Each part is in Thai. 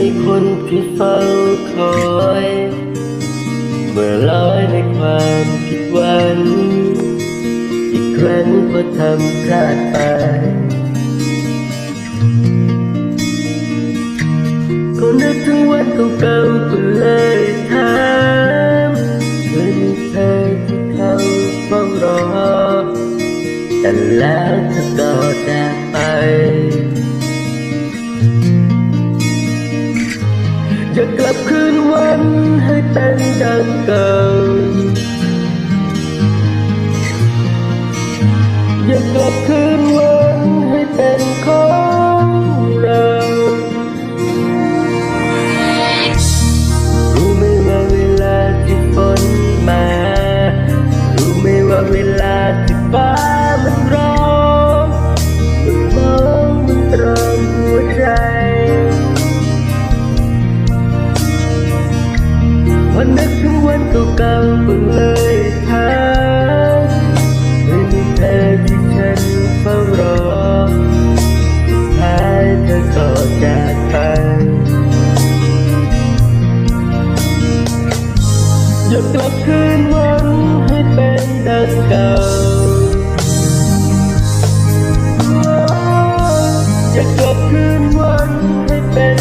มีคนที่เฝ้าคอยเมื่อลอยในความผิดหวังอีกครั้งก็ทำพลาดไปก็นึกถึงวันเก่าๆก็เลยถามเคยมีเธอที่เขาเฝ้ารอแต่แล้วเธอก็ จะกกลับคืนวันให้เป็นดังเก่าอยากกลับคืนวันให้เป็นของ วันนึกถึงวันเก่าๆก็เลยถามไม่มีเธอที่ฉันเฝ้ารอสุดท้ายเธอก็จากไปอยากกลับคืนวันให้เป็นดังเก่าอยากกลับคืนวันให้เป็น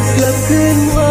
love, love, good.